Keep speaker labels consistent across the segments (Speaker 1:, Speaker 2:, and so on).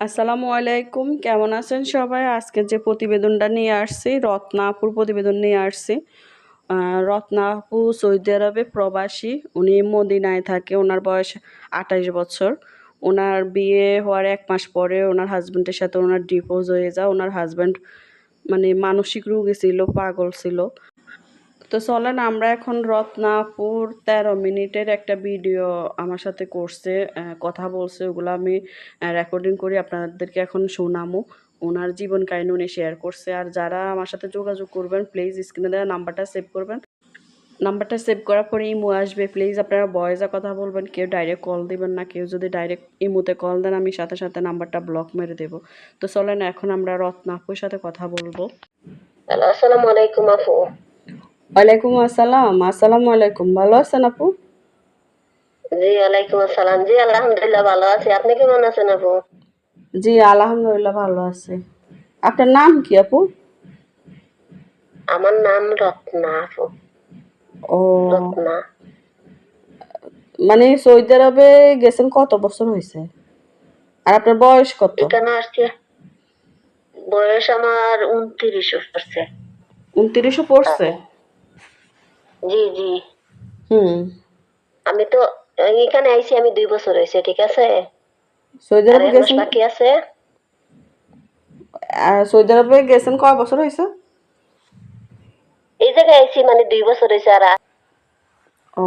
Speaker 1: আসসালামু আলাইকুম কেমন আছেন সবাই? আজকে যে প্রতিবেদনটা নিয়ে আসছি রত্নাপুর প্রতিবেদন নিয়ে আসছি। আহ, রত্না আপু সৌদি আরবে প্রবাসী উনি মদিনায় থাকে ওনার বয়স আঠাশ বছর। ওনার বিয়ে হওয়ার এক মাস পরে ওনার হাজব্যান্ডের সাথে ওনার ডিভোর্স হয়ে যায়। ওনার হাজব্যান্ড মানে মানসিক রোগী ছিল পাগল ছিল। তো চলেন, আমরা এখন রত্নাপুর তেরো মিনিটের একটা ভিডিও আমার সাথে করছে কথা বলছে, ওগুলো আমি রেকর্ডিং করি, আপনাদেরকে এখন শোনামো। ওনার জীবন কাহিনী উনি শেয়ার করছে, আর যারা আমার সাথে যোগাযোগ করবেন প্লিজ স্ক্রিনে দেওয়া নাম্বারটা সেভ করবেন। নাম্বারটা সেভ করার পরে ইমো আসবে প্লিজ আপনারা বয়েজে কথা বলবেন, কেউ ডাইরেক্ট কল দিবেন না, কেউ যদি ডাইরেক্ট ইমোতে কল দেন, আমি সাথে সাথে নাম্বারটা ব্লক মেরে দেবো। তো চলেন, এখন আমরা রত্নাপুর সাথে কথা বলব।
Speaker 2: আসসালামু আলাইকুম আপু।
Speaker 1: ওয়ালাইকুম আসসালাম। আসসালামু আলাইকুম। ভালো আছেন আপু?
Speaker 2: জি ওয়ালাইকুম আসসালাম। জি আলহামদুলিল্লাহ ভালো আছি। আপনি কেমন আছেন আপু?
Speaker 1: জি আলহামদুলিল্লাহ ভালো আছে। আপনার নাম কি আপু?
Speaker 2: আমার নাম রত্না আপু।
Speaker 1: ও।
Speaker 2: রত্না।
Speaker 1: মানে সৌদি আরবে গেছেন কত বছর হয়েছে? আর আপনার বয়স কত?
Speaker 2: এখানে আসছে। বয়স আমার উনত্রিশ পড়ছে।
Speaker 1: উনত্রিশও পড়ছে?
Speaker 2: জি জি।
Speaker 1: হুম।
Speaker 2: আমি তো এখানে আইছি আমি দুই বছর হয়েছে ঠিক আছে?
Speaker 1: সৌদি আরবে গেছেন?
Speaker 2: বাকি আছে।
Speaker 1: সৌদি আরবে গেছেন কয় বছর হয়েছে
Speaker 2: এই জায়গায় আইছি মানে দুই বছর হয়েছে আর
Speaker 1: ও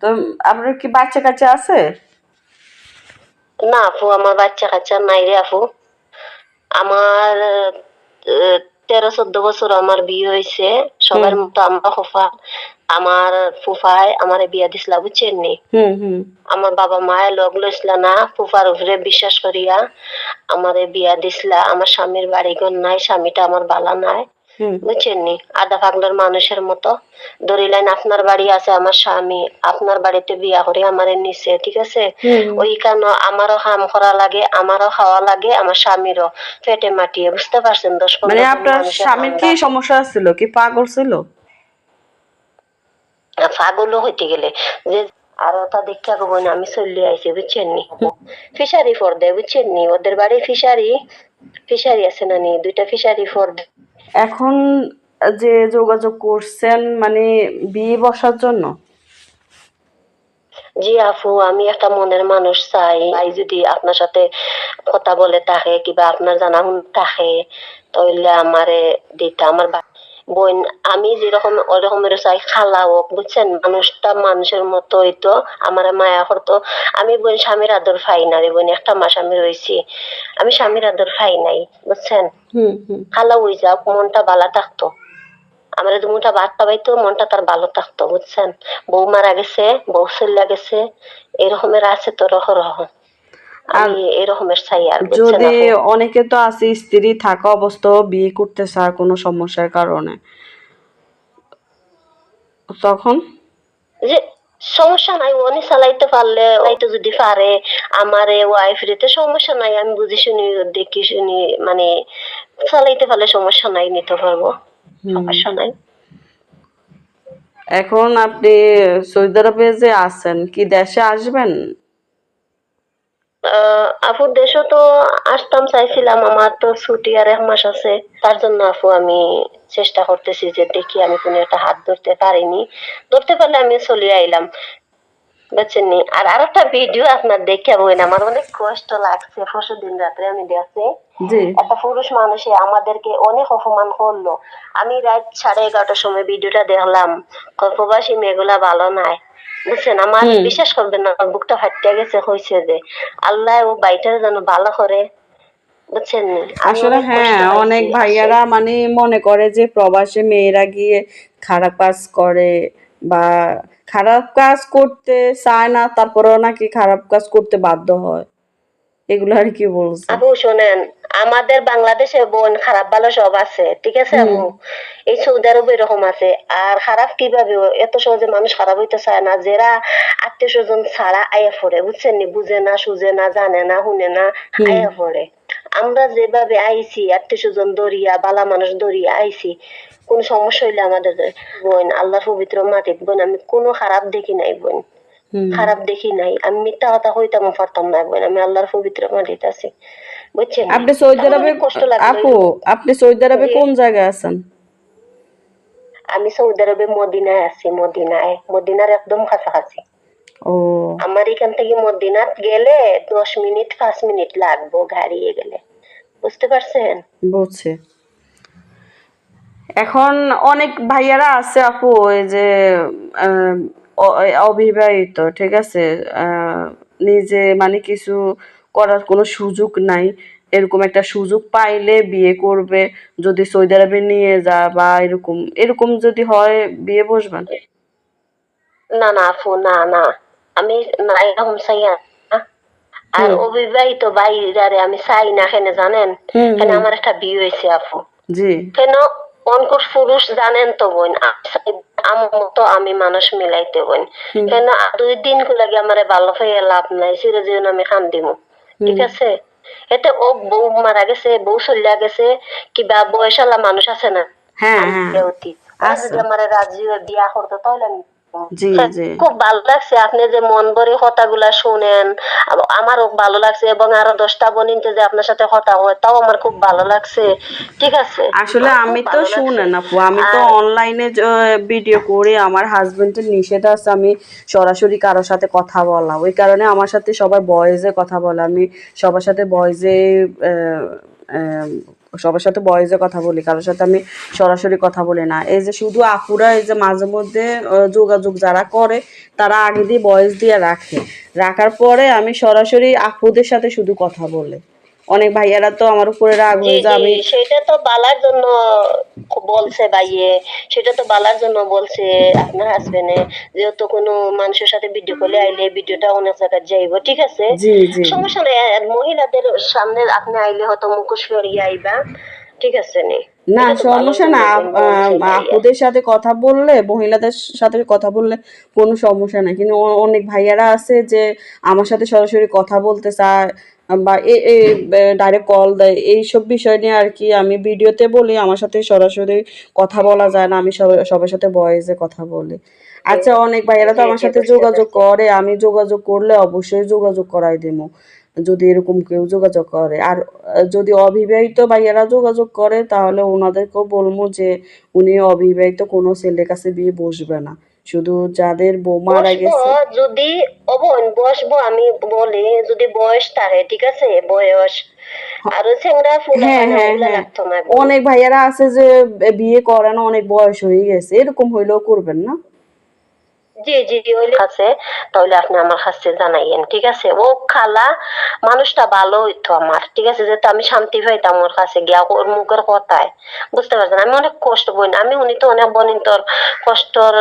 Speaker 1: তো আপনার কি বাচ্চা কাচ্চা আছে?
Speaker 2: না আপু আমার বাচ্চা কাচ্চা নাই রে আপু। আমার তেরো চোদ্দ বছর আমার বিয়ে হয়েছে সবার মতো আমরা ফুফা আমার ফুফায় আমার বিয়া দিছিল বুঝছেন নি? আমার বাবা মায়ের লগ লইছিল না ফুফার উপরে বিশ্বাস করিয়া আমারে বিয়া দিছিলা। আমার স্বামীর বাড়ি ঘর নাই স্বামীটা আমার বালা নাই।
Speaker 1: হুম।
Speaker 2: বুঝছেন নি? আধা পাগলার মানুষের মতো। ধরিলেন আপনার বাড়ি আছে আমার স্বামী আপনার বাড়িতে বিয়া করে আমার নিছে ঠিক আছে? ওই কারণে আমারও হাম করা লাগে আমারও খাওয়া লাগে আমার স্বামীরও পেটে মাটিয়ে বুঝতে পারছেন? দশ
Speaker 1: মানে আপনার স্বামীর কি সমস্যা ছিল? কি পাগল ছিল?
Speaker 2: পাগলও হইতে গেলে। যে আর ওটা দেখা কব না আমি চলে আইছি বুঝছেন নি? ফিশারি ফর দেয় বুঝছেন নি? ওদের বাড়ি ফিশারি ফিশারি আছে না নি? দুইটা ফিশারি ফর দেয়
Speaker 1: এখন যে যোগাযোগ করছেন মানে বিয়ে বসার জন্য?
Speaker 2: জি আফু আমি একটা মনের মানুষ চাই। আই যদি আপনার সাথে কথা বলে থাকে, কিবা আপনার জানা থাকে তাহলে আমারে দিতে, আমার বোন আমি যেরকম ওরকমের চাই খালা হোক বুঝছেন? মানুষটা মানুষের মতো হইতো আমার মায়া করতো আমি বোন স্বামীর আদর পাই না রে বোন একটা মাস আমি রয়েছি। আমি স্বামীর আদর পাই নাই বুঝছেন?
Speaker 1: হুম হুম।
Speaker 2: খালা হয়ে যাও মনটা ভালো থাকতো। আমার দুমুটা ভাত পাইতো মনটা তার ভালো থাকতো বুঝছেন? বউ মারা গেছে বউ চলে গেছে এরকমের আছে তো রহ রহ। আমি এরকমের চাই আর
Speaker 1: যদি অনেকে তো আছে স্ত্রী থাকা অবস্থাও বিয়ে করতে চায় কোনো সমস্যার কারণে। তখন?
Speaker 2: যে সমস্যা নাই উনি চালাইতে পারলে চালাইতে যদি পারে আমারে ওয়াইফ রেতে সমস্যা নাই আমি বুঝি শুনি দেখি শুনি মানে চালাইতে পারলে সমস্যা নাই নিতে পারব। সমস্যা নাই।
Speaker 1: এখন আপনি সৌদি আরবে যে আছেন কি দেশে আসবেন?
Speaker 2: আহ, আপু দেশে তো আসতাম চাইছিলাম আমার তো ছুটি আর এক মাস আছে। তার জন্য আপু আমি চেষ্টা করতেছি যে দেখি আমি কোনো একটা হাত ধরতে পারিনি। ধরতে পারলে আমি চলে আইলাম। বুঝছেন নি? আর আরেকটা ভিডিও আপনার দেখে বই না আমার অনেক কষ্ট লাগছে। পরশু দিন রাত্রে আমি দেখছি একটা পুরুষ মানুষে আমাদেরকে অনেক অপমান করল। আমি রাত সাড়ে এগারোটার সময় ভিডিওটা দেখলাম। প্রবাসী মেয়েগুলা ভালো নাই। বুঝছেন? আমার বিশ্বাস করবেন না আমার বুকটা ফাটিয়া গেছে হয়েছে যে। আল্লাহ ও বাইটা যেন ভালো করে
Speaker 1: আসলে হ্যাঁ অনেক ভাইয়ারা মানে মনে করে যে প্রবাসে মেয়েরা গিয়ে খারাপ কাজ করে বা খারাপ কাজ করতে চায় না তারপরেও নাকি খারাপ কাজ করতে বাধ্য হয়। এগুলো আর কি বলছে?
Speaker 2: আপু শোনেন আমাদের বাংলাদেশে বোন খারাপ ভালো সব আছে ঠিক আছে। আপু এই সৌদি আরব এরকম আছে আর খারাপ কীভাবে এত সহজে মানুষ খারাপ হইতে চায় না যারা আত্মীয় স্বজন ছাড়া আয়া পড়ে বুঝছেন নি? বুঝে না সুঝে না জানে না শুনে না। আয়া পড়ে। আমরা যেভাবে আইছি আত্মীয় স্বজন দরিয়া বালা মানুষ দরিয়া আইছি কোন সমস্যা হইলে আমাদের বোন আল্লাহ পবিত্র মাটিত বোন আমি কোনো খারাপ দেখি নাই বোন। খারাপ দেখি নাই। আমি মিথ্যা কথা হইতাম পারতাম না বোন আমি আল্লাহর পবিত্র মাটিতে আছি। বুঝছেন
Speaker 1: আপনি সৌদি আরবে
Speaker 2: কষ্ট লাগল।
Speaker 1: আপু আপনি সৌদি আরবে কোন জায়গায় আছেন?
Speaker 2: আমি সৌদি আরবে মদিনায় আছি মদিনায়। মদিনার একদম কাছাকাছি।
Speaker 1: ও।
Speaker 2: আমার এখান থেকে মদিনাত গেলে দশ মিনিট পাঁচ মিনিট লাগবো গাড়িয়ে গেলে। বুঝতে পারছেন?
Speaker 1: বুঝছি। এখন অনেক ভাইয়ারা আছে আপু ওই যে অবিবাহিত ঠিক আছে? নিজে মানে কিছু করার কোনো সুযোগ নাই। এরকম একটা সুযোগ পাইলে বিয়ে করবে যদি সৌদি আরবে নিয়ে যা বা এরকম এরকম যদি হয় বিয়ে বসবেন
Speaker 2: না না আপু না না। আমি না এরকম চাই না। আর। অবিবাহিত বাইরে আমি চাই না কেন জানেন? কেন আমার একটা বিয়ে হয়েছে আপু।
Speaker 1: জি।
Speaker 2: কেন? অনকুর পুরুষ জানেন তো বোন আমার আমি মানুষ মিলাইতে
Speaker 1: বইন
Speaker 2: কেন দুই দিন লাগে আমার ভালো হয়ে লাভ নাই চিরজীবন আমি খান দিব ঠিক আছে? এতে ও বউ মারা গেছে বউ চলিয়া গেছে কিবা বয়সালা মানুষ আছে না?
Speaker 1: হ্যাঁ হ্যাঁ।
Speaker 2: আমার রাজি বিয়া করতো তাহলে আমি খুব ভালো লাগছে আপনি যে মন ভরে কথাগুলা শুনেন। আমারও ভালো লাগছে এবং আরও দশটা বোনিনতে যে আপনার সাথে কথা হয় তাও আমার খুব ভালো লাগছে। ঠিক আছে?
Speaker 1: আসলে আমি তো শুনেন আপু আমি তো অনলাইনে ভিডিও করে আমার হাজবেন্ডের নিষেধ আছে আমি সরাসরি কারোর সাথে কথা বলা। ওই কারণে আমার সাথে সবার বয়েজে কথা বলা আমি সবার সাথে বয়েজে সবার সাথে বয়েজে কথা বলি, কারোর সাথে আমি সরাসরি কথা বলি না। এই যে শুধু আপুরা, এই যে মাঝে মধ্যে যোগাযোগ যারা করে, তারা আগে দিয়ে বয়েস দিয়ে রাখে। রাখার পরে আমি সরাসরি আপুদের সাথে শুধু কথা বলে। অনেক ভাইয়ারা তো আমার উপরে রাগ হয়ে যে আমি
Speaker 2: সেটা তো বালার জন্য বলছে ভাইয়ে সেটা তো বালার জন্য বলছে আপনার হাজবেন্ডে যেহেতু কোনো মানুষের সাথে ভিডিও কলে আইলে ভিডিওটা অনেক জায়গায় যাইব ঠিক আছে?
Speaker 1: জি জি।
Speaker 2: সমস্যা নেই মহিলাদের সামনে আপনি আইলে হয়তো মুখোশ ফেরিয়ে আইবা ঠিক আছে নি?
Speaker 1: না, সমস্যা না। আপুদের সাথে কথা বললে, মহিলাদের সাথে কথা বললে কোনো সমস্যা নাই। কিন্তু অনেক ভাইয়ারা আছে যে, আমার সাথে সরাসরি কথা বলতে চায়, বা এ ডাইরেক্ট কল দেয়। এইসব বিষয় নিয়ে আর কি আমি ভিডিওতে বলি, আমার সাথে সরাসরি কথা বলা যায় না, আমি সবার সাথে ভয়েসে কথা বলি। আচ্ছা অনেক ভাইয়ারা তো আমার সাথে যোগাযোগ করে, আমি যোগাযোগ করলে অবশ্যই যোগাযোগ করাই দেবো। যদি এরকম কেউ যোগাযোগ করে। আর যদি অবিবাহিত ভাইয়ারা যোগাযোগ করে তাহলে ওনাদেরকেও বলব যে উনি অবিবাহিত কোনো ছেলের কাছে বিয়ে বসবে না। শুধু যাদের বউ মারা গেছে।
Speaker 2: যদি অবন বসবো আমি বলি যদি বয়স থাকে ঠিক আছে? বয়স। আরও ছেংরা
Speaker 1: হ্যাঁ হ্যাঁ হ্যাঁ। অনেক ভাইয়ারা আছে যে বিয়ে করে না অনেক বয়স হয়ে গেছে। এরকম হইলেও করবেন না।
Speaker 2: জি জি ওইলে আছে তাহলে আপনি আমার কাছে জানাইয়েন ঠিক আছে? ও খালা মানুষটা ভালো হইতো আমার ঠিক আছে? যেহেতু আমি শান্তি পাইতাম ওর কাছে গিয়া ওর মুখের কথায় বুঝতে পারছেন? আমি অনেক কষ্ট বই আমি উনি তো অনেক বনিন তোর কষ্টর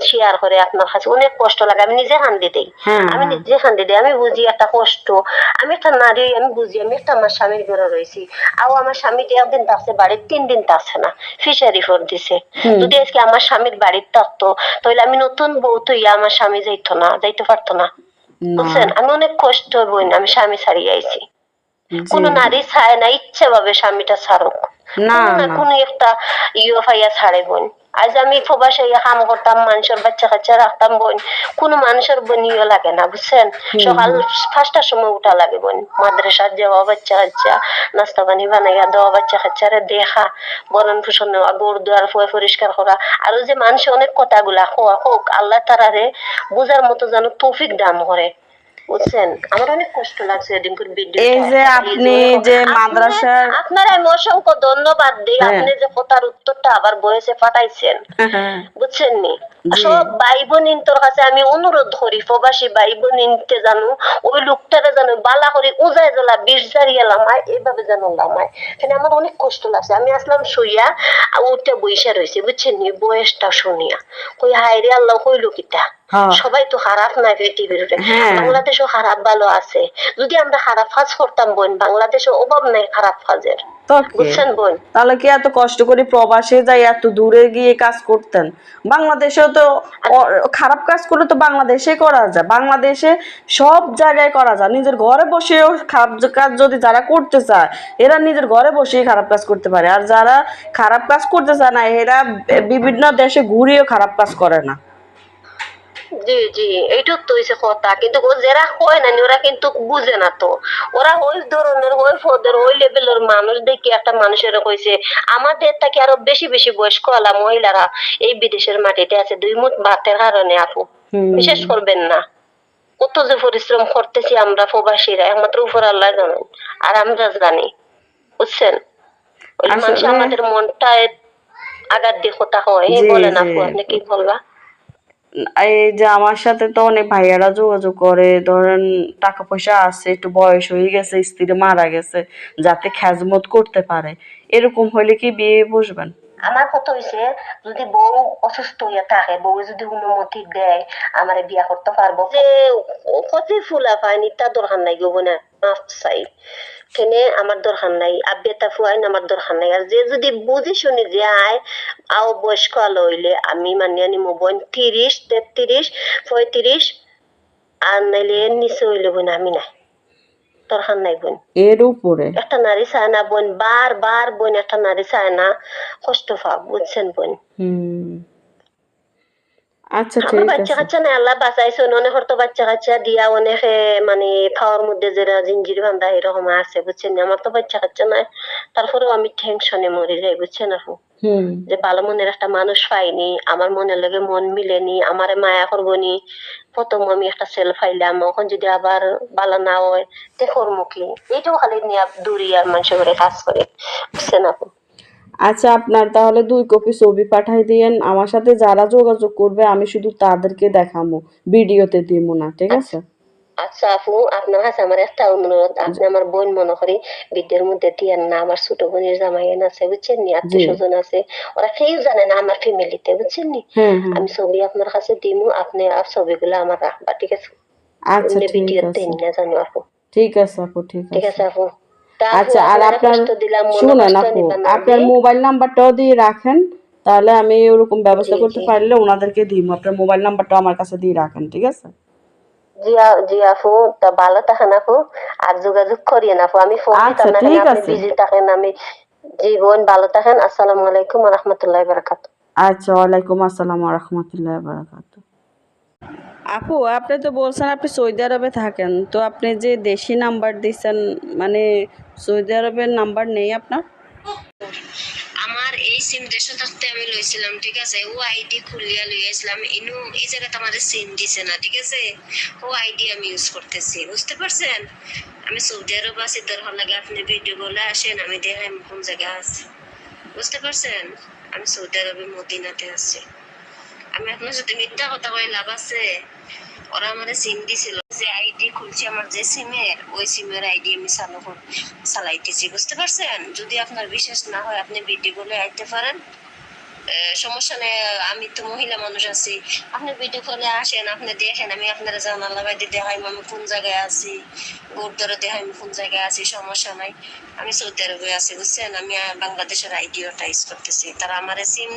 Speaker 2: শেয়ার করে আপনার কাছে অনেক কষ্ট লাগে আমি নিজে হান্দি দেই।
Speaker 1: হ্যাঁ।
Speaker 2: আমি। নিজে শান্তি দিই আমি বুঝি একটা কষ্ট। আমি একটা নারী আমি বুঝি আমি একটা আমার স্বামীর ঘরে রয়েছি। আর আমার স্বামীটি একদিন থাকছে বাড়ির তিন দিন থাকছে না ফিশারি ফোর দিছে। যদি আজকে আমার স্বামীর বাড়ির থাকতো তাহলে আমি নতুন বউ তো আমার স্বামী যাইতো না যাইতে পারতো না। বুঝছেন? আমি অনেক কষ্ট বই আমি স্বামী ছাড়িয়ে আইছি। কোন নারী ছাড়ে না ইচ্ছে ভাবে স্বামীটা ছাড়ুক।
Speaker 1: না
Speaker 2: কোনো না
Speaker 1: না।
Speaker 2: কোনো একটা ইয়ে ফাইয়া ছাড়ে বোন আজ আমি প্রবাসে কাম করতাম মানুষের বাচ্চা কাচ্চা রাখতাম বোন। কোনো মানুষের বোন ইয়ে লাগে না বুঝছেন? সকাল পাঁচটার সময় উঠা লাগে বোন। মাদ্রাসার যাওয়া বাচ্চা কাচ্চা নাস্তা পানি বানাইয়া দেওয়া বাচ্চা কাচ্চারে দেখা বরণ ভূষণ নেওয়া গরু দুয়ার ফুয়ে পরিষ্কার করা। আরও যে মানুষ অনেক কথাগুলা হোক আল্লাহ তারারে বোঝার মতো যেন তৌফিক দান করে। বুঝছেন? আমার অনেক কষ্ট লাগছে ভিডিও
Speaker 1: এই যে আপনি যে মাদ্রাসার
Speaker 2: আপনার আমি অসংখ্য ধন্যবাদ দিই
Speaker 1: হ্যাঁ।
Speaker 2: আপনি যে কথার উত্তরটা আবার পাঠাইছেন। বুঝছেন নি। সব ভাই বোনিন কাছে আমি অনুরোধ করি প্রবাসী ভাই বোনিনতে জানো ওই লোকটারে জানো বালা করে উজায় জ্বালা বিষ জারিয়া লামায় এইভাবে যেন লামায়। কিন্তু আমার অনেক কষ্ট লাগছে। আমি আসলাম শুইয়া উঠে বইসা রয়েছে বুঝছেন নি বয়সটা শুনিয়া। কই হায় রে আল্লাহ কইলো
Speaker 1: হ্যাঁ।
Speaker 2: সবাই তো খারাপ নাই পৃথিবীর
Speaker 1: হ্যাঁ।
Speaker 2: বাংলাদেশও খারাপ ভালো আছে। যদি আমরা খারাপ কাজ করতাম বোন বাংলাদেশে অভাব নাই খারাপ কাজের বুঝছেন বোন?
Speaker 1: তাহলে কি এত কষ্ট করে প্রবাসে যাই এত দূরে গিয়ে কাজ করতেন? বাংলাদেশেও তো খারাপ কাজ করলে তো বাংলাদেশে করা যায়। বাংলাদেশে সব জায়গায় করা যায়। নিজের ঘরে বসেও খারাপ কাজ যদি যারা করতে চায় এরা নিজের ঘরে বসেই খারাপ কাজ করতে পারে। আর যারা খারাপ কাজ করতে চায় না এরা বিভিন্ন দেশে ঘুরেও খারাপ কাজ করে না।
Speaker 2: জি জি এইটুক তো হইছে কথা কিন্তু যারা হয় না ওরা কিন্তু বুঝে না তো। ওরা ওই ধরনের ওই পদের ওই লেভেলের মানুষ দেখি একটা মানুষের কইছে আমাদের থেকে আরও বেশি বেশি বয়স্ক আলা মহিলারা এই বিদেশের মাটিতে আছে দুই মুঠ ভাতের কারণে আপু। বিশেষ করবেন না। কত যে পরিশ্রম করতেছি আমরা প্রবাসীরা একমাত্র উপর আল্লাহ জানেন আর আমরা জানি। বুঝছেন ওই মানুষ আমাদের মনটা আঘাত দিয়ে কথা হয়। বলেন। আপু আপনি কি বলবা?
Speaker 1: এই যে আমার সাথে তো অনেক ভাইয়ারা যোগাযোগ করে ধরেন টাকা পয়সা আছে একটু বয়স হয়ে গেছে স্ত্রী মারা গেছে যাতে খ্যাজমত করতে পারে। এরকম হলে কি বিয়ে বসবেন?
Speaker 2: আমার কথা হইছে যদি বউ অসুস্থ হয়ে থাকে বউ যদি অনুমতি দেয় আমার বিয়া করতে পারব। যে কতি ফুলা পায়নি তার দরকার নাই গো বোনা মাফ চাই। কেনে আমার দরকার নাই আব্বিয়াতা ফুয়াইন আমার দরকার নাই। আর যে যদি বুঝি শুনি যে আয় আও বয়স্ক আলো হইলে আমি মানিয়া নিমো বোন তিরিশ তেত্রিশ পঁয়ত্রিশ আর নাইলে এর নিচে হইলে বোন আমি নাই। দরকার নাই বোন
Speaker 1: এর উপরে
Speaker 2: একটা নারী চায় না বোন বার বার বোন একটা নারী চায় না কষ্ট পাও বুঝছেন বোন
Speaker 1: হুম। আচ্ছা ঠিক
Speaker 2: বাচ্চা কাচ্চা না আল্লাহ বাঁচাইছে অনেক হয়তো বাচ্চা কাচ্চা দিয়া অনেকে মানে খাওয়ার মধ্যে যেটা জিঞ্জির বান্ধা এরকম আছে বুঝছেন আমার তো বাচ্চা কাচ্চা নাই তারপরেও আমি টেনশনে মরে যাই বুঝছেন আপু?
Speaker 1: হুম।
Speaker 2: যে ভালো মনের একটা মানুষ পাইনি আমার মনের লগে মন মিলেনি আমারে মায়া করবনি প্রথম আমি একটা সেল পাইলাম এখন যদি আবার ভালো না হয় তে করব এইটাও খালি নিয়ে দূরি আর মানুষের কাজ করে বুঝছেন আপু?
Speaker 1: আচ্ছা আপনার তাহলে দুই কপি ছবি পাঠাই দিয়েন। আমার সাথে যারা যোগাযোগ করবে আমি শুধু তাদেরকে দেখাবো ভিডিওতে দিব না ঠিক আছে?
Speaker 2: আচ্ছা আপু আপনার কাছে আমার একটা অনুরোধ। আপনি আমার বোন মনে করি বিদ্যের মধ্যে দিয়েন না। আমার ছোট বোনের জামাইন আছে বুঝছেন নি? আত্মীয় স্বজন আছে। ওরা কেউ জানে না আমার ফ্যামিলিতে বুঝছেন নি?
Speaker 1: হ্যাঁ হ্যাঁ।
Speaker 2: আমি ছবি আপনার কাছে দিমু আপনি ছবিগুলো আমার রাখবা ঠিক আছে?
Speaker 1: আচ্ছা
Speaker 2: এমনি
Speaker 1: ঠিক আছে।
Speaker 2: না জানো আপু।
Speaker 1: ঠিক আছে আপু ঠিক
Speaker 2: ঠিক
Speaker 1: আছে।
Speaker 2: আছে আপু তা আপু,
Speaker 1: আচ্ছা আর
Speaker 2: আপনার
Speaker 1: শুনেন আপু আপনার মোবাইল নাম্বারটাও দিয়ে রাখেন তাহলে আমি ওরকম ব্যবস্থা করতে পারলে ওনাদেরকে দিব আপনার মোবাইল নাম্বারটা আমার কাছে দিয়ে রাখেন ঠিক আছে?
Speaker 2: জি আ- জি আপু তা ভালো থাকেন আপু আর যোগাযোগ করিয়েন আপু আমি ফোন
Speaker 1: আচ্ছা,
Speaker 2: দিতাম না আপনি বিজি থাকেন আমি জি বোন ভালো থাকেন আসসালামু আলাইকুম রহমতুল্লাহ বারাকাত
Speaker 1: আচ্ছা ওয়ালাইকুম আসসালাম রহমতুল্লাহ বারাকাত আপু, আপনি তো বলছেন আপনি সৌদি আরবে থাকেন। তো আপনি যে দেশি নাম্বার দিচ্ছেন মানে সৌদি আরবের নাম্বার নেই আপনার?
Speaker 2: আমার এই সিম দেশে থাকতে আমি লইছিলাম, ঠিক আছে? ও আইডি খুলিয়া লইয়াছিলাম, ইনু এই জায়গাতে আমাদের সিম দিছে না, ঠিক আছে? ও আইডি আমি ইউজ করতেছি, বুঝতে পারছেন? আমি সৌদি আরব আছি দরকার লাগে আপনি ভিডিও বলে আসেন, আমি দেখাই কোন জায়গায় আছে, বুঝতে পারছেন? আমি সৌদি আরবে মদিনাতে আছি। আমি আপনার সাথে মিথ্যা কথা কই, লাভ আছে? ওরা আমার সিম দিছিল। যে আইডি খুলছি আমার যে সিমের ওই সিমের আইডি আমি চালু চালাইতেছি, বুঝতে পারছেন? যদি আপনার বিশ্বাস না হয়, আপনি ভিডিও বলে আইতে পারেন। সমস্যা নেই, আমি তো মহিলা মানুষ আছি। আপনি ভিডিও কলে আসেন, আপনি দেখেন, আমি আপনারা জানালা বাইতে দেখাই আমি কোন জায়গায় আছি? গোর ধরে দেখাই আমি কোন জায়গায় আছি, সমস্যা নাই। আমি সৌদি আরবে আছি, বুঝছেন? আমি বাংলাদেশের আইডিওটা ইউজ করতেছি। তারা আমার সিম